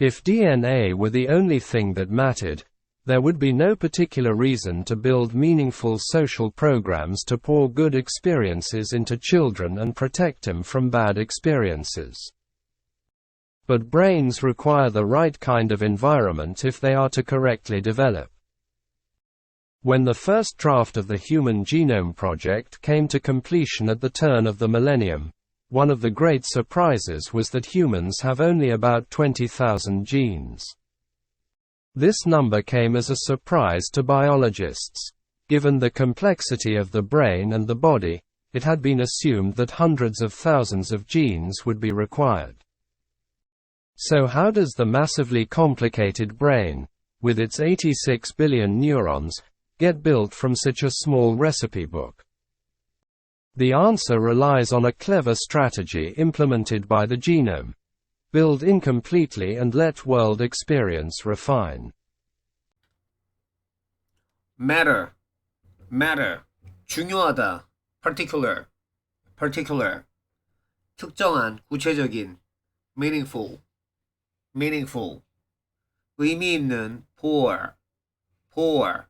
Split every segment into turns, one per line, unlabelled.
If DNA were the only thing that mattered, there would be no particular reason to build meaningful social programs to pour good experiences into children and protect them from bad experiences. But brains require the right kind of environment if they are to correctly develop. When the first draft of the Human Genome Project came to completion at the turn of the millennium, one of the great surprises was that humans have only about 20,000 genes. This number came as a surprise to biologists. Given the complexity of the brain and the body, it had been assumed that hundreds of thousands of genes would be required. So how does the massively complicated brain, with its 86 billion neurons, get built from such a small recipe book? The answer relies on a clever strategy implemented by the genome. Build incompletely and let world experience refine.
matter, matter, 중요하다, particular, particular, 특정한, 구체적인, meaningful, meaningful, 의미 있는, pour, pour,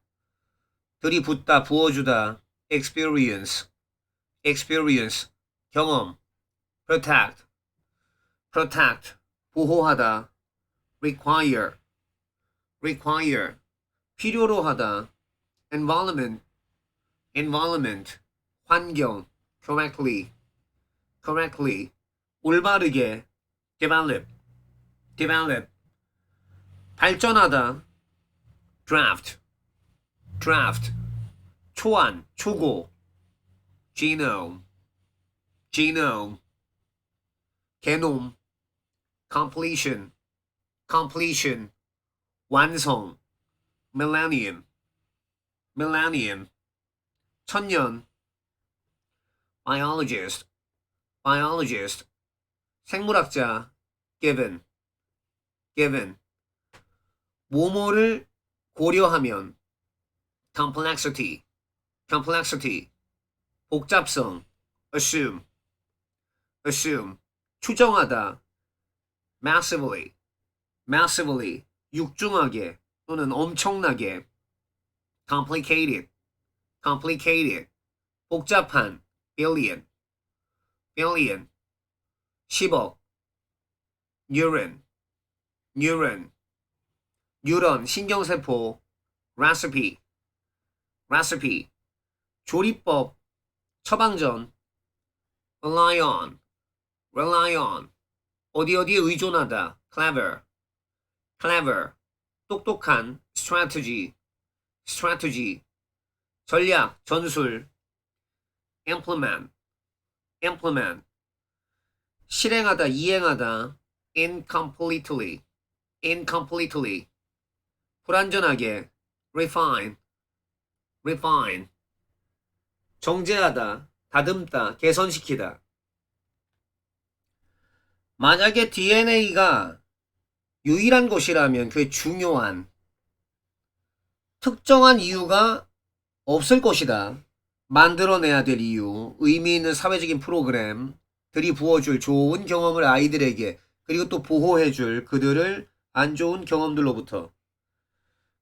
들이붓다, 부어주다, experience, Experience, 경험, protect, protect, 보호하다, require, require, 필요로 하다, environment, environment, 환경, correctly, correctly, 올바르게, develop, develop, 발전하다, draft, draft, 초안, 초고, genome, genome, genome, completion, completion, 완성, millennium, millennium, 천년, biologist, biologist, 생물학자, given, given, 뭐뭐를 고려하면, complexity, complexity, 복잡성, assume, assume, 추정하다, massively, massively, 육중하게 또는 엄청나게, complicated, complicated, 복잡한, billion, billion, 10억, neuron, neuron, 뉴런, 신경세포, recipe, recipe, 조리법, 처방전, rely on, rely on, 어디 어디에 의존하다, clever, clever, 똑똑한, strategy, strategy, 전략, 전술, implement, implement, 실행하다, 이행하다, incompletely, incompletely, 불완전하게, refine, refine, 정제하다, 다듬다, 개선시키다. 만약에 DNA가 유일한 것이라면 그게 중요한 특정한 이유가 없을 것이다. 만들어내야 될 이유, 의미 있는 사회적인 프로그램, 들이 부어줄 좋은 경험을 아이들에게, 그리고 또 보호해줄 그들을 안 좋은 경험들로부터.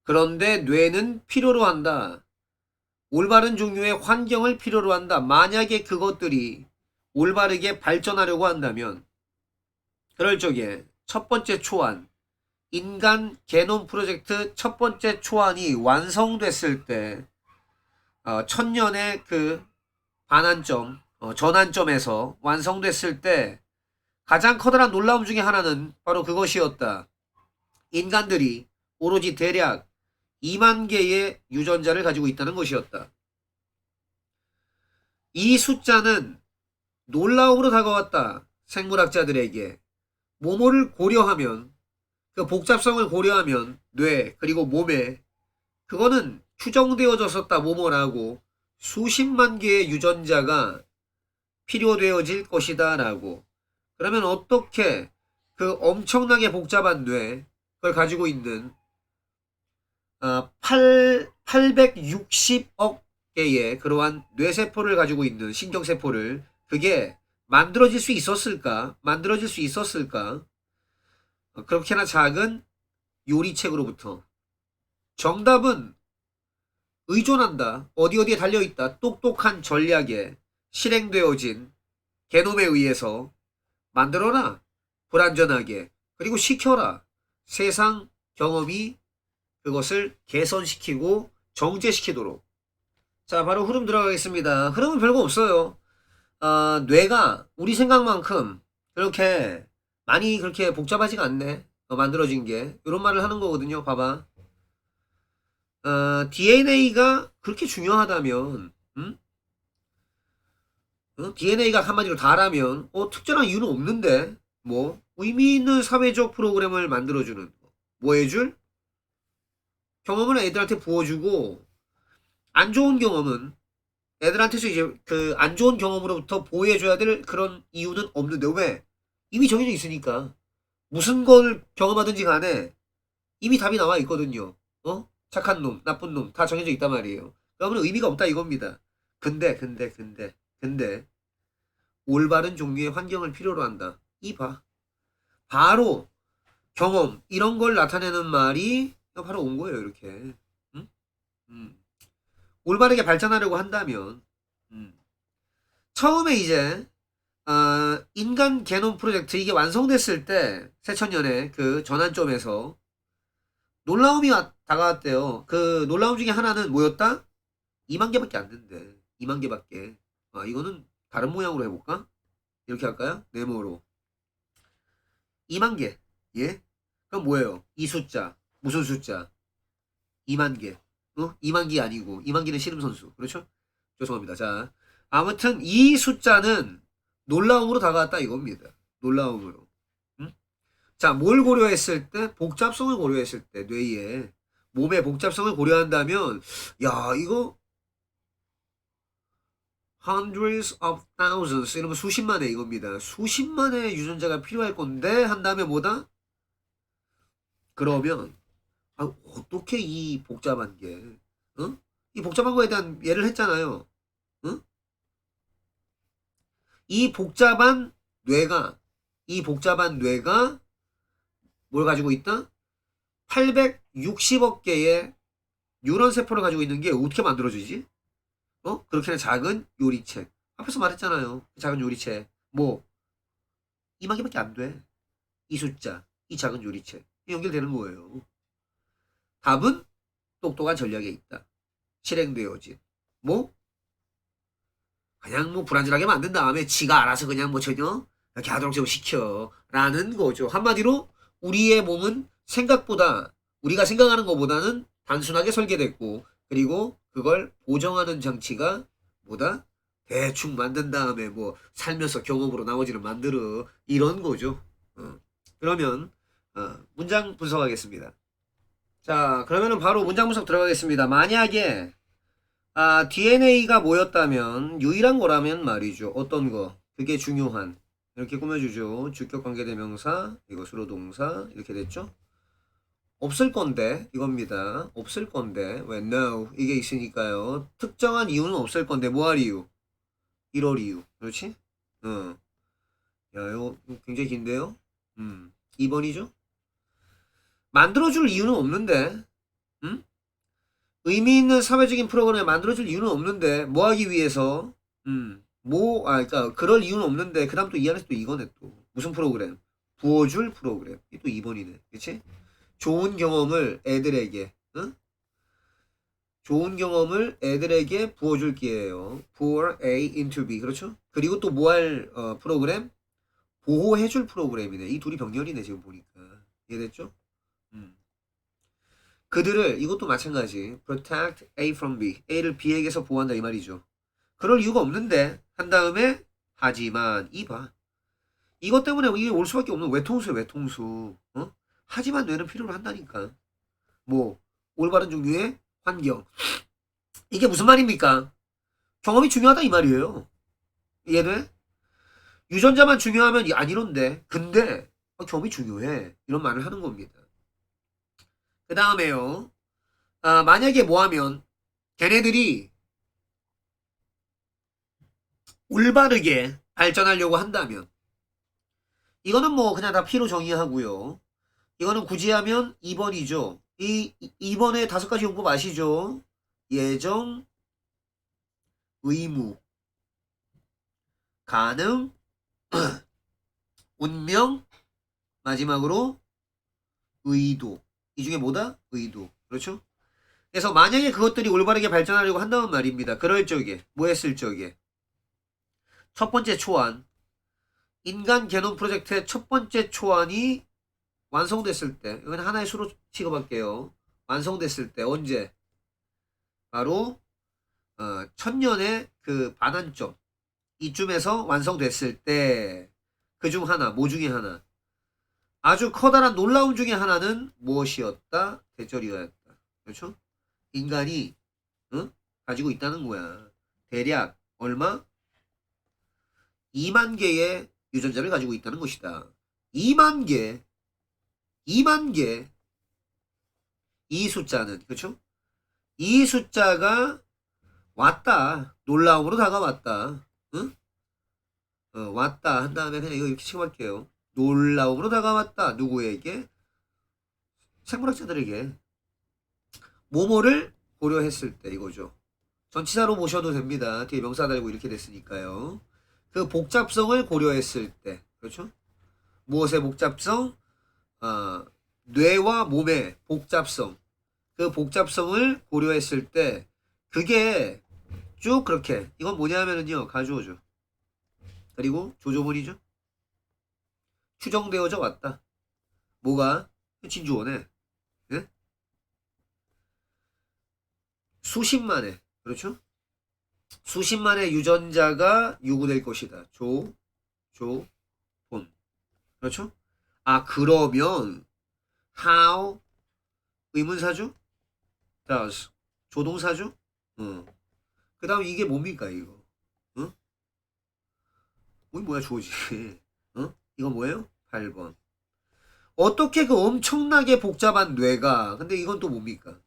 그런데 뇌는 필요로 한다. 올바른 종류의 환경을 필요로 한다. 만약에 그것들이 올바르게 발전하려고 한다면, 그럴 적에 첫 번째 초안, 인간 게놈 프로젝트 첫 번째 초안이 완성됐을 때, 어, 천년의 그 반환점, 어, 전환점에서 완성됐을 때 가장 커다란 놀라움 중에 하나는 바로 그것이었다. 인간들이 오로지 대략 2만 개의 유전자를 가지고 있다는 것이었다. 이 숫자는 놀라움으로 다가왔다. 생물학자들에게. 모모를 고려하면, 그 복잡성을 고려하면 뇌, 그리고 몸에, 그거는 추정되어졌었다 모모라고 수십만 개의 유전자가 필요되어질 것이다 라고. 그러면 어떻게 그 엄청나게 복잡한 뇌, 그걸 가지고 있는 어, 8, 860억 개의 그러한 뇌세포를 가지고 있는 신경세포를 그게 만들어질 수 있었을까? 만들어질 수 있었을까? 어, 그렇게나 작은 요리책으로부터 정답은 의존한다. 어디 어디에 달려 있다. 똑똑한 전략에 실행되어진 개놈에 의해서 만들어라. 불완전하게. 그리고 시켜라. 세상 경험이 그것을 개선시키고 정제시키도록. 자, 바로 흐름 들어가겠습니다. 흐름은 별거 없어요. 아, 뇌가 우리 생각만큼 그렇게 많이 그렇게 복잡하지가 않네. 어, 만들어진 게. 이런 말을 하는 거거든요. 봐봐. 어, DNA가 그렇게 중요하다면, 음? 어? DNA가 한마디로 다라면, 어, 특별한 이유는 없는데, 뭐, 의미 있는 사회적 프로그램을 만들어주는, 뭐 해줄? 경험을 애들한테 부어주고, 안 좋은 경험은 애들한테서 이제 그 안 좋은 경험으로부터 보호해줘야 될 그런 이유는 없는데, 왜? 이미 정해져 있으니까. 무슨 걸 경험하든지 간에 이미 답이 나와 있거든요. 어? 착한 놈, 나쁜 놈, 다 정해져 있단 말이에요. 그러면 의미가 없다 이겁니다. 근데, 근데, 근데, 근데, 올바른 종류의 환경을 필요로 한다. 이 봐. 바로, 경험, 이런 걸 나타내는 말이 바로 온 거예요, 이렇게. 응? 음. 올바르게 발전하려고 한다면, 음. 처음에 이제, 아, 인간 개놈 프로젝트, 이게 완성됐을 때, 새천년에 그 전환점에서, 놀라움이 와- 다가왔대요. 그 놀라움 중에 하나는 뭐였다? 2만 개밖에 안 된대. 2만 개밖에. 아, 이거는 다른 모양으로 해볼까? 이렇게 할까요? 네모로. 2만 개. 예? 그럼 뭐예요? 이 숫자. 무슨 숫자? 2만 개. 어? 2만 개 아니고 2만 개는 씨름 선수. 그렇죠? 죄송합니다. 자, 아무튼 이 숫자는 놀라움으로 다가왔다 이겁니다. 놀라움으로. 응? 자, 뭘 고려했을 때? 복잡성을 고려했을 때 뇌에 몸의 복잡성을 고려한다면 야, 이거 hundreds of thousands 이러면 수십만의 이겁니다. 수십만의 유전자가 필요할 건데 한 다음에 뭐다? 그러면 아, 어떻게 이 복잡한 게, 어? 이 복잡한 거에 대한 예를 했잖아요. 어? 이 복잡한 뇌가, 이 복잡한 뇌가 뭘 가지고 있다? 860억 개의 뉴런 세포를 가지고 있는 게 어떻게 만들어지지? 어? 그렇게나 작은 요리체. 앞에서 말했잖아요. 작은 요리체. 뭐, 2만 개밖에 안 돼. 이 숫자, 이 작은 요리체. 연결되는 거예요. 답은 똑똑한 전략에 있다. 실행되어진. 뭐? 그냥 뭐 불안전하게 만든 다음에 지가 알아서 그냥 뭐 전혀 이렇게 하도록 좀 시켜. 라는 거죠. 한마디로 우리의 몸은 생각보다 우리가 생각하는 것보다는 단순하게 설계됐고 그리고 그걸 보정하는 장치가 뭐다? 대충 만든 다음에 뭐 살면서 경험으로 나머지를 만들어 이런 거죠. 어. 그러면 어, 문장 분석하겠습니다. 자, 그러면은 바로 문장 분석 들어가겠습니다. 만약에 아, DNA가 뭐였다면 유일한 거라면 말이죠. 어떤 거? 그게 중요한. 이렇게 꾸며주죠. 주격 관계대명사, 이거 수로 동사 이렇게 됐죠? 없을 건데 이겁니다. 없을 건데 왜 no 이게 있으니까요. 특정한 이유는 없을 건데 뭐 할 이유? 이럴 이유. 그렇지? 어. 야, 이거 굉장히 긴데요. 음. 2번이죠? 만들어줄 이유는 없는데, 음? 의미 있는 사회적인 프로그램을 만들어줄 이유는 없는데, 뭐 하기 위해서, 음, 뭐, 아, 그니까, 그럴 이유는 없는데, 그 다음 또 이 안에서 또 이거네, 또. 무슨 프로그램? 부어줄 프로그램. 이게 또 2번이네. 그치? 좋은 경험을 애들에게, 응? 좋은 경험을 애들에게 부어줄 기회예요. pour A into B. 그렇죠? 그리고 또 뭐할 어, 프로그램? 보호해줄 프로그램이네. 이 둘이 병렬이네, 지금 보니까. 이해됐죠? 음. 그들을 이것도 마찬가지. protect A from B. A를 B에게서 보호한다 이 말이죠. 그럴 이유가 없는데 한 다음에 하지만 이봐. 이것 때문에 이게 올 수밖에 없는 외통수야 외통수. 어? 하지만 뇌는 필요로 한다니까. 뭐 올바른 종류의 환경. 이게 무슨 말입니까? 경험이 중요하다 이 말이에요. 이해돼? 유전자만 중요하면 안 이런데 근데 어, 경험이 중요해. 이런 말을 하는 겁니다 그 다음에요. 아, 만약에 뭐 하면 걔네들이 올바르게 발전하려고 한다면 이거는 뭐 그냥 다 피로 정의하고요. 이거는 굳이 하면 2번이죠. 이 2번의 다섯 가지 용법 아시죠? 예정, 의무, 가능, 운명, 마지막으로 의도. 이 중에 뭐다? 의도. 그렇죠? 그래서 만약에 그것들이 올바르게 발전하려고 한다는 말입니다. 그럴 적에 뭐 했을 적에 첫 번째 초안 인간 게놈 프로젝트의 첫 번째 초안이 완성됐을 때 이건 하나의 수로 취급할게요. 완성됐을 때 언제? 바로 어, 천년의 그 반환점 이쯤에서 완성됐을 때 그 중 하나 뭐 중에 하나 아주 커다란 놀라움 중에 하나는 무엇이었다? 대절이었다. 그렇죠? 인간이 어? 가지고 있다는 거야. 대략 얼마? 2만 개의 유전자를 가지고 있다는 것이다. 2만 개, 2만 개. 이 숫자는 그렇죠? 이 숫자가 왔다. 놀라움으로 다가왔다. 응? 어, 왔다 한 다음에 그냥 이거 이렇게 취급할게요. 놀라움으로 다가왔다. 누구에게? 생물학자들에게. 모모를 고려했을 때 이거죠. 전치사로 보셔도 됩니다. 뒤에 명사 달고 이렇게 됐으니까요. 그 복잡성을 고려했을 때 그렇죠? 무엇의 복잡성? 아, 뇌와 몸의 복잡성. 그 복잡성을 고려했을 때 그게 쭉 그렇게 이건 뭐냐면은요 가주어죠. 그리고 조조문이죠. 추정되어져 왔다. 뭐가 진주원에 예? 수십만의 그렇죠? 수십만의 유전자가 요구될 것이다. 조, 조, 본. 그렇죠? 아, 그러면, how, 의문사주? does, 조동사주? 어. 그 다음 이게 뭡니까, 이거? 어? 어, 뭐야, 조지. 어? 이거 뭐예요? 8번. 어떻게 그 엄청나게 복잡한 뇌가, 근데 이건 또 뭡니까?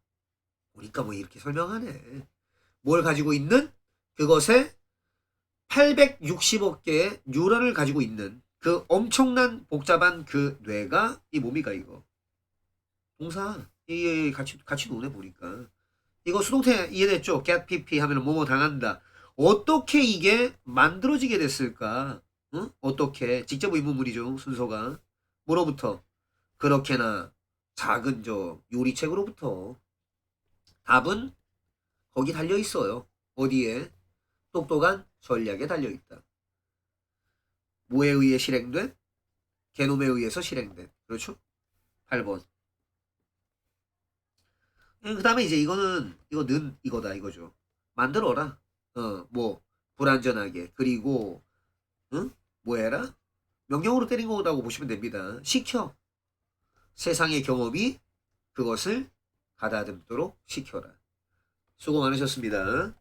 보니까 뭐 이렇게 설명하네. 뭘 가지고 있는? 그것에 860억 개의 뉴런을 가지고 있는 그 엄청난 복잡한 그 뇌가 이 뭡니까 이거 동사 이 같이 같이 노네 보니까 이거 수동태 이해됐죠? get pp 하면 뭐뭐 당한다 어떻게 이게 만들어지게 됐을까? 응? 어떻게 직접 의문문이죠 순서가 뭐로부터 그렇게나 작은 저 요리책으로부터 답은 거기 달려 있어요 어디에 똑똑한 전략에 달려 있다. 뭐에 의해 실행된? 개놈에 의해서 실행된. 그렇죠? 8번. 그 다음에 이제 이거는, 이거 는 이거다, 이거죠. 만들어라. 어, 뭐, 불안전하게. 그리고, 응? 뭐 해라? 명령으로 때린 거라고 보시면 됩니다. 시켜. 세상의 경험이 그것을 가다듬도록 시켜라. 수고 많으셨습니다.